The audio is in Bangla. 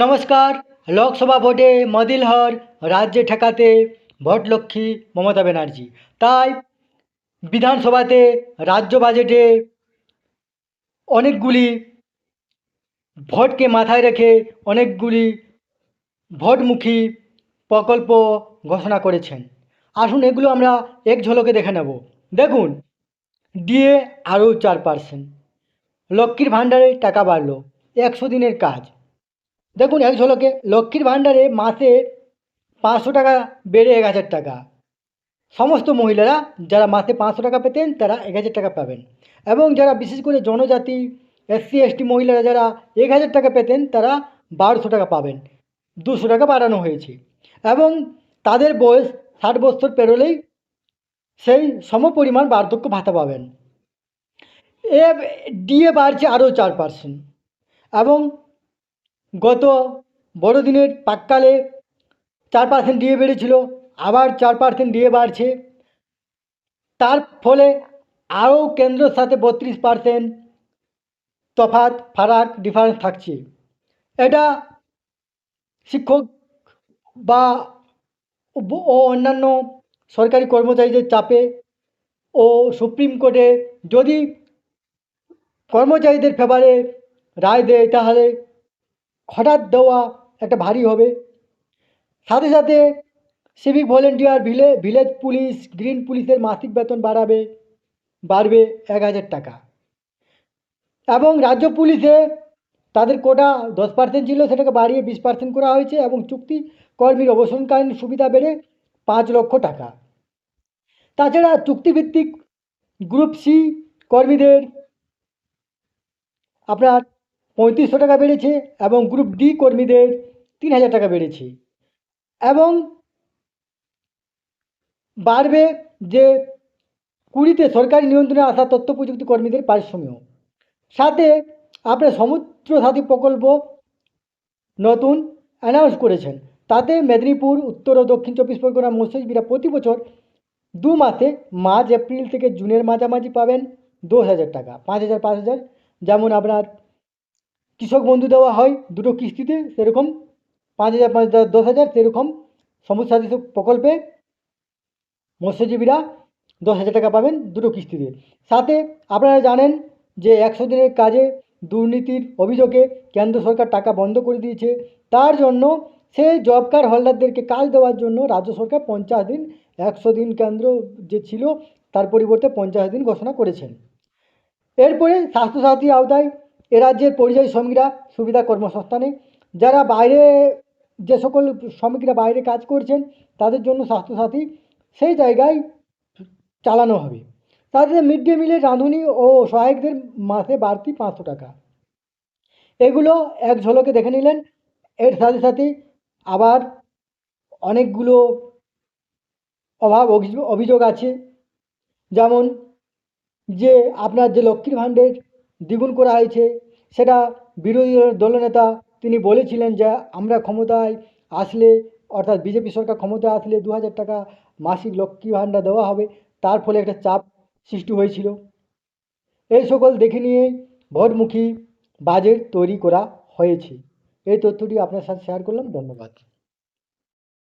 নমস্কার, লোকসভা ভোটে মদিলহর রাজ্যে ঠেকাতে ভোটলক্ষ্মী মমতা ব্যানার্জি। তাই বিধানসভাতে রাজ্য বাজেটে অনেকগুলি ভোটকে মাথায় রেখে অনেকগুলি ভোটমুখী প্রকল্প ঘোষণা করেছেন। আসুন এগুলো আমরা এক ঝলকে দেখে নেব। দেখুন ডিএ আরও চার পার্সেন্ট লক্ষ্মীর ভাণ্ডারে টাকা বাড়লো, একশো দিনের কাজ। দেখুন এক ঝলকে লক্ষ্মীর ভাণ্ডারে মাসে পাঁচশো টাকা বেড়ে এক হাজার টাকা। সমস্ত মহিলারা যারা মাসে পাঁচশো টাকা পেতেন, তারা এক হাজার টাকা পাবেন। এবং যারা বিশেষ করে জনজাতি, এসসি, এসটি মহিলারা যারা এক হাজার টাকা পেতেন, তারা বারোশো টাকা পাবেন। দুশো টাকা বাড়ানো হয়েছে। এবং তাদের বয়স ষাট বছর পেরোলেই সেই সমপরিমাণ বার্ধক্য ভাতা পাবেন। এ, ডিএ বাড়ছে আরও চার পার্সেন্ট এবং গত বড়দিনের পাককালে চার পার্সেন্ট ডিএ বেড়েছিল, আবার চার পার্সেন্ট ডিএ বাড়ছে। তার ফলে আরও কেন্দ্রের সাথে বত্রিশ পার্সেন্ট তফাৎ, ফারাক ডিফারেন্স থাকছে। এটা শিক্ষক বা ও অন্যান্য সরকারি কর্মচারীদের চাপে ও সুপ্রিম কোর্টে যদি কর্মচারীদের ফেভারে রায় দেয়, তাহলে হঠাৎ দেওয়া একটা ভারী হবে। সাথে সাথে সিভিক ভলেন্টিয়ার ভিলে ভিলেজ পুলিশ গ্রিন পুলিশের মাসিক বেতন বাড়াবে, বাড়বে এক হাজার টাকা। এবং রাজ্য পুলিশে তাদের কোটা দশ পার্সেন্ট ছিল, সেটাকে বাড়িয়ে বিশ পার্সেন্ট করা হয়েছে এবং চুক্তি কর্মীর অবসরকালীন সুবিধা বেড়ে পাঁচ লক্ষ টাকা। তাছাড়া চুক্তিভিত্তিক গ্রুপ সি কর্মীদের আপনার পঁয়ত্রিশশো টাকা বেড়েছে এবং গ্রুপ ডি কর্মীদের তিন হাজার টাকা বেড়েছে। এবং বাড়বে যে কুড়িতে সরকারি নিয়ন্ত্রণে আসা তথ্য প্রযুক্তি কর্মীদের পারিশ্রমিক। সাথে আপনার সমুদ্র সাথী প্রকল্প নতুন অ্যানাউন্স করেছেন। তাতে মেদিনীপুর, উত্তর ও দক্ষিণ চব্বিশ পরগনা মৎস্যজীবীরা প্রতি বছর দু মাসে মার্চ, এপ্রিল থেকে জুনের মাঝামাঝি পাবেন দশ হাজার টাকা, পাঁচ হাজার পাঁচ হাজার। যেমন আপনার কৃষক বন্ধু দেওয়া হয়, দুটো কিস্তিতে সেরকম পাঁচ হাজার পাঁচ হাজার, দশ হাজার, সেরকম সমুদ্র সাথী প্রকল্পে মৎস্যজীবীরা দশ হাজার টাকা পাবেন দুটো কিস্তিতে। সাথে আপনারা জানেন যে একশো দিনের কাজে দুর্নীতির অভিযোগে কেন্দ্র সরকার টাকা বন্ধ করে দিয়েছে। তার জন্য সেই জব কার্ড হোল্ডারদেরকে কাজ দেওয়ার জন্য রাজ্য সরকার পঞ্চাশ দিন, একশো দিন কেন্দ্র যে ছিল তার পরিবর্তে পঞ্চাশ দিন ঘোষণা করেছেন। এরপরে স্বাস্থ্যসাথী আওতায় এ রাজ্যের পরিযায়ী শ্রমিকরা সুবিধা কর্মসংস্থানে, যারা বাইরে যে সকল শ্রমিকরা বাইরে কাজ করছেন, তাদের জন্য স্বাস্থ্যসাথী, সেই জায়গায় চালানো হবে। তাদের মিড ডে মিলের রাঁধুনি ও সহায়কদের মাসে বাড়তি পাঁচশো টাকা। এগুলো এক ঝলকে দেখে নিলেন। এর সাথে সাথে আবার অনেকগুলো অভাব অভিযোগ অভিযোগ আছে। যেমন যে আপনার যে লক্ষ্মীর ভাণ্ডের দ্বিগুণ করা হয়েছে। সেটা বিরোধী দলনেতা তিনি বলেছিলেন যে, আমরা ক্ষমতায় আসলে, অর্থাৎ বিজেপি সরকার ক্ষমতায় আসলে দু হাজার টাকা মাসিক লক্ষ্মী ভাণ্ডার দেওয়া হবে। তার ফলে একটা চাপ সৃষ্টি হয়েছিল। এই সকল দেখে নিয়ে ভোটমুখী বাজেট তৈরি করা হয়েছে। এই তথ্যটি আপনার সাথে শেয়ার করলাম। ধন্যবাদ।